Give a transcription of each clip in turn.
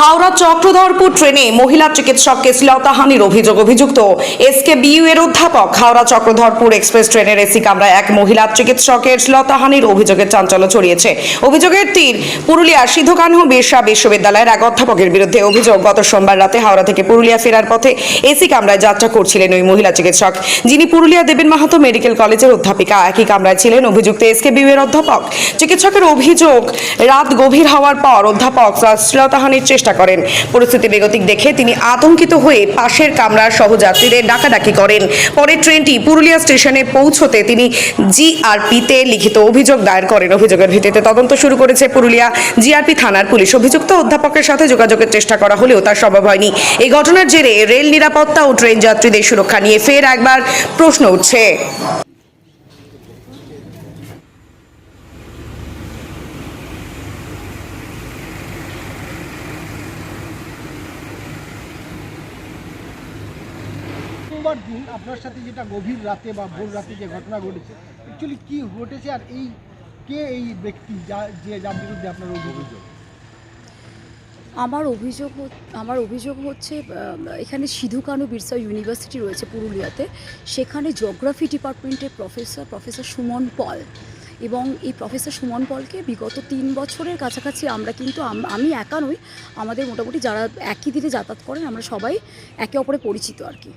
হাওড়া চক্রধরপুর ট্রেনে মহিলা চিকিৎসককে শ্লীলতাহানির অভিযোগ অভিযুক্ত এসকে বিইউ এর অধ্যাপক হাওড়া চক্রধরপুর এক্সপ্রেস ট্রেনের এসি কামরায় এক মহিলা চিকিৎসকের শ্লীলতাহানির অভিযোগের চাঞ্চল্য ছড়িয়েছে। অভিযোগের তীর পুরুলিয়ার সিধুকানহ বিরসা বিশ্ববিদ্যালয়ের এক অধ্যাপকের বিরুদ্ধে অভিযোগ গত সোমবার রাতে হাওড়া থেকে পুরুলিয়া ফেরার পথে এসি কামরায় যাত্রা করছিলেন ওই মহিলা চিকিৎসক। যিনি পুরুলিয়া দেবেন মাহাতো মেডিকেল কলেজের অধ্যাপিকা। একই কামরায় ছিলেন অভিযুক্ত এসকে বিইউ এর অধ্যাপক। চিকিৎসকের অভিযোগ রাত গভীর হওয়ার পর অধ্যাপক শ্লীলতাহানির চেষ্টা করেন। পরিস্থিতি বেগতিক দেখে তিনি আতঙ্কিত হয়ে পাশের কামরার সহযাত্রীদের ডাকাডাকি করেন। পরে ট্রেনটি পুরুলিয়া স্টেশনে পৌঁছতে তিনি জিআরপিতে লিখিত অভিযোগ দায়ের করেন। অভিযোগের ভিত্তিতে তদন্ত শুরু করেছে পুরুলিয়া জিআরপি থানার পুলিশ। অভিযুক্ত অধ্যাপকের সাথে যোগাযোগের চেষ্টা করা হলেও তার সম্ভব হয়নি। এই ঘটনার জেরে রেল নিরাপত্তা ও ট্রেন যাত্রীদের সুরক্ষা নিয়ে ফের একবার প্রশ্ন উঠছে। সোমবার দিন আপনার সাথে যেটা গভীর রাতে বা ভোর রাতে যে ঘটনা ঘটেছে অ্যাকচুয়ালি কি ঘটেছে আর এই কে এই ব্যক্তি যা, যে যার বিরুদ্ধে আপনার অভিযোগ? আমার অভিযোগ আমার অভিযোগ হচ্ছে এখানে সিধু কানু বিরসা ইউনিভার্সিটি রয়েছে পুরুলিয়াতে। সেখানে জিওগ্রাফি ডিপার্টমেন্টের প্রফেসর প্রফেসর সুমন পল। এবং এই প্রফেসর সুমন পলকে বিগত তিন বছরের কাছাকাছি আমরা কিন্তু আমি একা নই, আমাদের মোটামুটি যারা একই দিনে যাতায়াত করেন, আমরা সবাই একে অপরে পরিচিত আর কি।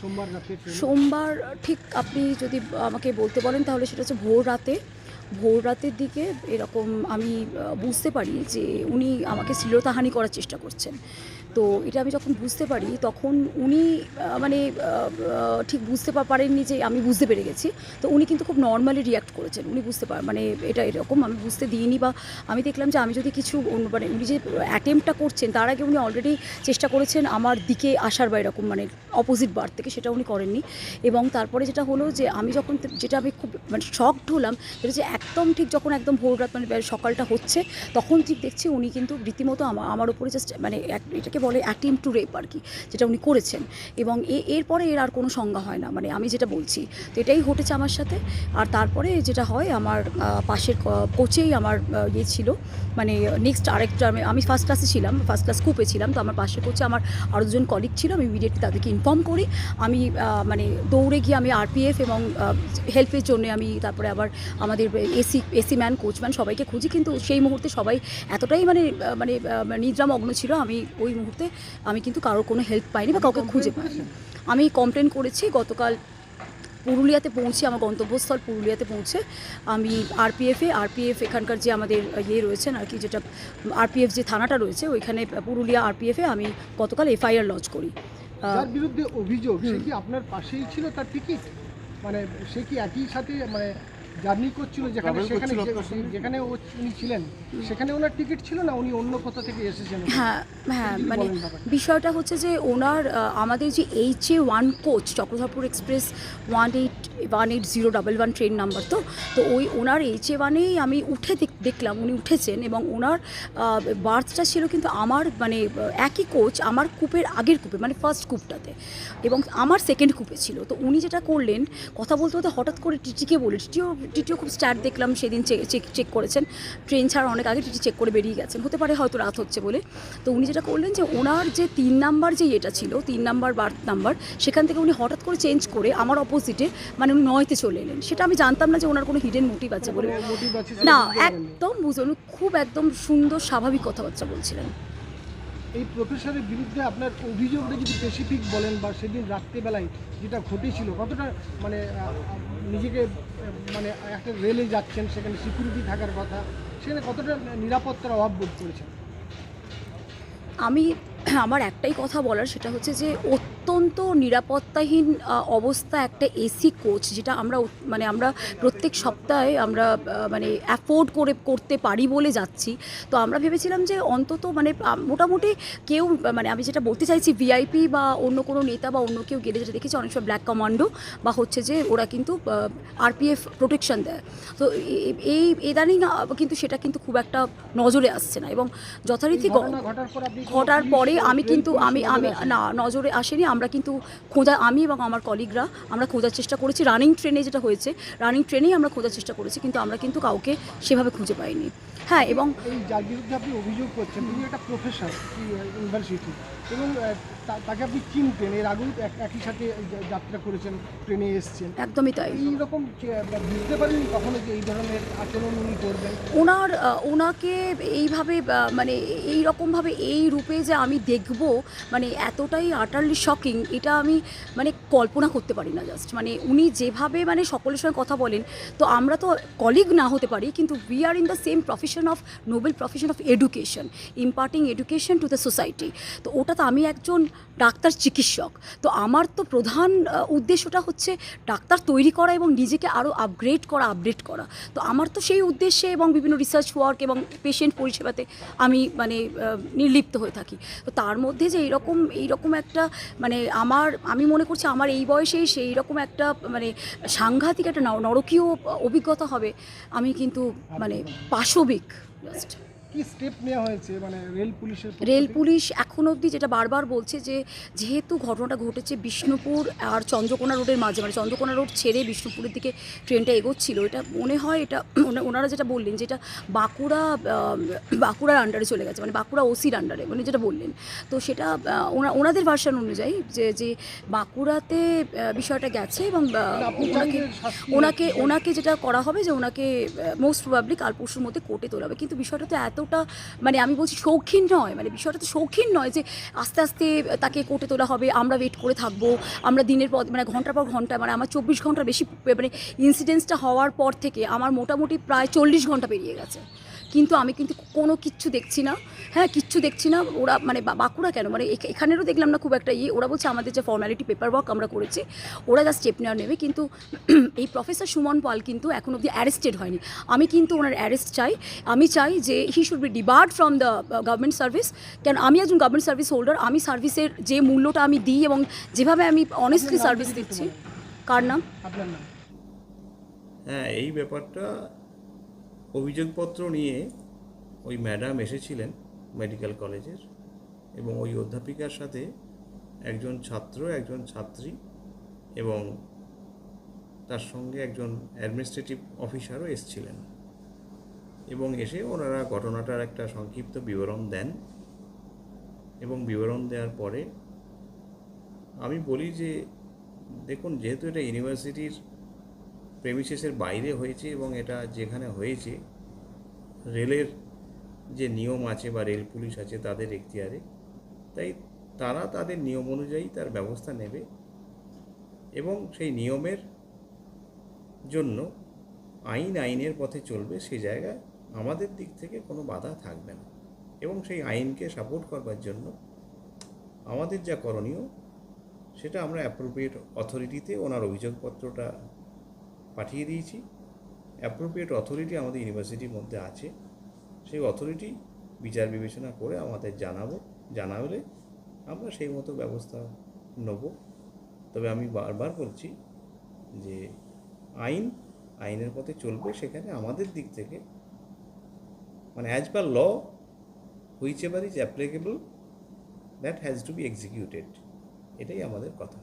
সোমবার সোমবার, ঠিক আপনি যদি আমাকে বলতে বলেন তাহলে সেটা হচ্ছে ভোর রাতে। ভোর রাতের দিকে এরকম আমি বুঝতে পারি যে উনি আমাকে শ্লীলতাহানি করার চেষ্টা করছেন। তো এটা আমি যখন বুঝতে পারি, তখন উনি মানে ঠিক বুঝতে পারেননি যে আমি বুঝতে পেরে গেছি। তো উনি কিন্তু খুব নর্মালি রিয়াক্ট করেছেন। উনি বুঝতে পার মানে এটা এরকম আমি বুঝতে দিইনি বা আমি দেখলাম যে আমি যদি কিছু মানে উনি যে অ্যাটেম্পটা করছেন, তার আগে উনি অলরেডি চেষ্টা করেছেন আমার দিকে আসার বা এরকম মানে অপোজিট বার থেকে সেটা উনি করেননি। এবং তারপরে যেটা হলো যে আমি যখন যেটা আমি খুব মানে শকড হলাম, সেটা যে একদম ঠিক যখন একদম ভোর রাত মানে সকালটা হচ্ছে, তখন ঠিক দেখছি উনি কিন্তু রীতিমতো আমার উপরে জাস্ট মানে এটাকে বলে অ্যাটেম্প টু রেপ আর কি যেটা উনি করেছেন। এবং এরপরে এর আর কোনো সংজ্ঞা হয় না। মানে আমি যেটা বলছি তো এটাই ঘটেছে আমার সাথে। আর তারপরে যেটা হয় আমার পাশের কোচেই আমার ইয়ে ছিল। মানে নেক্সট আরেকটা আমি- ফার্স্ট ক্লাসে ছিলাম ফার্স্ট ক্লাস কুপে ছিলাম। তো আমার পাশের কোচে আমার আরও দুজন কলিগ ছিল। আমি ইমিডিয়েটলি তাদেরকে ইনফর্ম করি। আমি মানে দৌড়ে গিয়ে আমি আরপিএফ এবং হেল্পের জন্য আমি তারপরে আবার আমাদের এসি এসি ম্যান কোচম্যান সবাইকে খুঁজি। কিন্তু সেই মুহূর্তে সবাই এতটাই মানে মানে আহ, নিদ্রামগ্ন ছিল। আমি ওই মুহূর্তে আমি কিন্তু কারোর কোনো হেল্প পাইনি বা কাউকে খুঁজে পাইনি। আমি কমপ্লেন করেছি, গতকাল পুরুলিয়াতে পৌঁছে, আমার গন্তব্যস্থল পুরুলিয়াতে পৌঁছে আমি আরপিএফে আরপিএফ এখানকার যে আমাদের ইয়ে রয়েছেন আর কি, যেটা আরপিএফ যে থানাটা রয়েছে, ওইখানে পুরুলিয়া আরপিএফে আমি গতকাল এফআইআর লঞ্চ করি। বিরুদ্ধে অভিযোগ, সে কি আপনার পাশেই ছিল তার টিকিট মানে সে কি একই সাথে মানে জার্নি করছিল যেখানে সেখানে? যেখানে ও উনি ছিলেন সেখানে ওনার টিকিট ছিল না? উনি অন্য কোথা থেকে এসেছেন? হ্যাঁ হ্যাঁ মানে বিষয়টা হচ্ছে যে ওনার আমাদের যে H A one coach Chakradharpur express one eight one eight zero double one train number তো তো ওই ওনার এইচ এ ওয়ানেই আমি উঠে দেখ- দেখলাম উনি উঠেছেন এবং ওনার বার্থটা ছিল কিন্তু আমার মানে একই কোচ আমার কূপের আগের কূপে মানে ফার্স্ট কূপটাতে এবং আমার সেকেন্ড কূপে ছিল। তো উনি যেটা করলেন কথা বলতে বলতে হঠাৎ করে টিটিকে বলে টিটিও টিটিও খুব স্টার্ট দেখলাম সেদিন চেক চেক চেক করেছেন। ট্রেন ছাড়া অনেক আগে টিটি চেক করে বেরিয়ে গেছেন। হতে পারে হয়তো রাত হচ্ছে বলে। তো উনি যেটা করলেন যে ওনার যে তিন নাম্বার যে এটা ছিল তিন নাম্বার বার্থ নাম্বার সেখান থেকে উনি হঠাৎ করে চেঞ্জ করে আমার অপোজিটে মানে উনি নয়তে চলে এলেন। সেটা আমি জানতাম না যে ওনার কোনো হিডেন মোটিভ আছে বলে। না একদম বুঝে উনি খুব একদম সুন্দর স্বাভাবিক কথাবার্তা বলছিলেন। এই প্রফেসরের বিরুদ্ধে আপনার অভিযোগটা যদি স্পেসিফিক বলেন বা সেদিন রাত্রিবেলায় যেটা ঘটেছিল, কতটা মানে নিজেকে মানে একটা রেলে যাচ্ছেন, সেখানে সিকিউরিটি থাকার কথা, সেখানে কতটা নিরাপত্তার অভাব বোধ করেছেন? আমি আমার একটাই কথা বলার সেটা হচ্ছে যে অত্যন্ত নিরাপত্তাহীন অবস্থা একটা এসি কোচ যেটা আমরা মানে আমরা প্রত্যেক সপ্তাহে আমরা মানে অ্যাফোর্ড করে করতে পারি বলে যাচ্ছি। তো আমরা ভেবেছিলাম যে অন্তত মানে মোটামুটি কেউ মানে আমি যেটা বলতে চাইছি ভিআইপি বা অন্য কোনো নেতা বা অন্য কেউ গেলে যেটা দেখেছি অনেক সময় ব্ল্যাক কমান্ডো বা হচ্ছে যে ওরা কিন্তু আরপিএফ প্রোটেকশন দেয়। তো এই ইদানিং কিন্তু সেটা কিন্তু খুব একটা নজরে আসছে না এবং যথারীতি ঘটার পর আমি কিন্তু আমি আমি না নজরে আসেনি। আমরা কিন্তু খোঁজা আমি এবং আমার কলিগরা আমরা খোঁজার চেষ্টা করেছি। রানিং ট্রেনে যেটা হয়েছে রানিং ট্রেনেই আমরা খোঁজার চেষ্টা করেছি কিন্তু আমরা কিন্তু কাউকে সেভাবে খুঁজে পাইনি। হ্যাঁ এবং যার বিরুদ্ধে আপনি অভিযোগ করছেন তিনি একটা প্রফেসর ইউনিভার্সিটি এবং তাকে আপনি চিনতেন এর আগেও একই সাথে যাত্রা করেছেন ট্রেনে এসছেন। একদমই তাই। এইরকম বুঝতে পারেননি কখনো যে এই ধরনের আচরণ উনি করবেন? ওনার ওনাকে এইভাবে মানে এই রকমভাবে এই রূপে যে আমি দেখব মানে এতটাই আটারলি শকিং এটা আমি মানে কল্পনা করতে পারি না জাস্ট মানে উনি যেভাবে মানে সকলের সঙ্গে কথা বলেন, তো আমরা তো কলিগ না হতে পারি, কিন্তু we are in the same profession of noble profession of education imparting education to the society তো ওটা তো আমি একজন ডাক্তার চিকিৎসক, তো আমার তো প্রধান উদ্দেশ্যটা হচ্ছে ডাক্তার তৈরি করা এবং নিজেকে আরও আপগ্রেড করা আপডেট করা। তো আমার তো সেই উদ্দেশ্যে এবং বিভিন্ন রিসার্চ ওয়ার্ক এবং পেশেন্ট পরিষেবাতে আমি মানে নির্লিপ্ত হয়ে থাকি। তো তার মধ্যে যে এইরকম এইরকম একটা মানে আমার, আমি মনে করছি আমার এই বয়সেই সেই রকম একটা মানে সাংঘাতিক একটা নরকীয় অভিজ্ঞতা হবে। আমি কিন্তু মানে পাশবিক জাস্ট কি স্টেপ নেওয়া হয়েছে? মানে রেল পুলিশের রেল পুলিশ এখন অবধি যেটা বারবার বলছে যে যেহেতু ঘটনাটা ঘটেছে বিষ্ণুপুর আর চন্দ্রকোনা রোডের মাঝে মানে চন্দ্রকোনা রোড ছেড়ে বিষ্ণুপুরের দিকে ট্রেনটা এগোচ্ছিল এটা মনে হয় এটা ওনা- ওনারা যেটা বললেন যেটা বাঁকুড়া বাঁকুড়ার আন্ডারে চলে গেছে মানে বাঁকুড়া ওসির আন্ডারে মানে যেটা বললেন। তো সেটা ওনা- ওনাদের ভার্সন অনুযায়ী যে যে বাঁকুড়াতে বিষয়টা গেছে এবং মানে ওনাকে ওনাকে ওনাকে যেটা করা হবে যে ওনাকে মোস্ট প্রবাবলি কাল পরশুর মধ্যে কোর্টে তোলা হবে। কিন্তু বিষয়টা তো এতটা মানে আমি বলছি শৌখিন নয় মানে বিষয়টা তো শৌখিন নয় যে আস্তে আস্তে তাকে কোর্টে তোলা হবে, আমরা ওয়েট করে থাকব, আমরা দিনের পর মানে ঘণ্টার পর ঘণ্টা মানে আমার চব্বিশ ঘণ্টার বেশি মানে ইনসিডেন্সটা হওয়ার পর থেকে আমার মোটামুটি প্রায় চল্লিশ ঘণ্টা পেরিয়ে গেছে। কিন্তু আমি কিন্তু কোনো কিচ্ছু দেখছি না। হ্যাঁ কিচ্ছু দেখছি না। ওরা মানে বা- বাঁকুড়া কেন? মানে এখ- এখানেরও দেখলাম না খুব একটা ইয়ে। ওরা বলছে আমাদের যে ফর্মালিটি পেপার ওয়ার্ক আমরা করেছি ওরা যা স্টেপ নেওয়া নেবে। কিন্তু এই প্রফেসর সুমন পাল কিন্তু এখন অবধি অ্যারেস্টেড হয়নি। আমি কিন্তু ওনার অ্যারেস্ট চাই। আমি চাই যে he should be debarred from the government service কেন আমি একজন গভর্নমেন্ট সার্ভিস হোল্ডার আমি সার্ভিসের যে মূল্যটা আমি দিই এবং যেভাবে আমি অনেস্টলি সার্ভিস দিচ্ছি। কার নাম? আপনার নাম? হ্যাঁ এই ব্যাপারটা অভিযোগপত্র নিয়ে ওই ম্যাডাম এসেছিলেন মেডিকেল কলেজের এবং ওই অধ্যাপিকার সাথে একজন ছাত্র, একজন ছাত্রী এবং তার সঙ্গে একজন অ্যাডমিনিস্ট্রেটিভ অফিসারও এসেছিলেন এবং এসে ওনারা ঘটনাটার একটা সংক্ষিপ্ত বিবরণ দেন এবং বিবরণ দেওয়ার পরে আমি বলি যে, দেখুন, যেহেতু এটা ইউনিভার্সিটির প্রেমিসেসের বাইরে হয়েছে এবং এটা যেখানে হয়েছে, রেলের যে নিয়ম আছে বা রেল পুলিশ আছে তাদের এখতিয়ারে, তাই তারা তাদের নিয়ম অনুযায়ী তার ব্যবস্থা নেবে এবং সেই নিয়মের জন্য আইন আইনের পথে চলবে সেই জায়গায় আমাদের দিক থেকে কোনো বাধা থাকবে না। এবং সেই আইনকে সাপোর্ট করবার জন্য আমাদের যা করণীয়, সেটা আমরা অ্যাপ্রোপ্রিয়েট অথরিটিতে ওনার অভিযোগপত্রটা পাঠিয়ে দিয়েছি। অ্যাপ্রোপ্রিয়েট অথরিটি আমাদের ইউনিভার্সিটির মধ্যে আছে। সেই অথরিটি বিচার বিবেচনা করে আমাদের জানাব। জানালে আমরা সেই মতো ব্যবস্থা নেব। তবে আমি বারবার বলছি যে আইন, আইনের পথে চলবে সেখানে আমাদের দিক থেকে। মানে as per law whichever is applicable that has to be executed এটাই আমাদের কথা।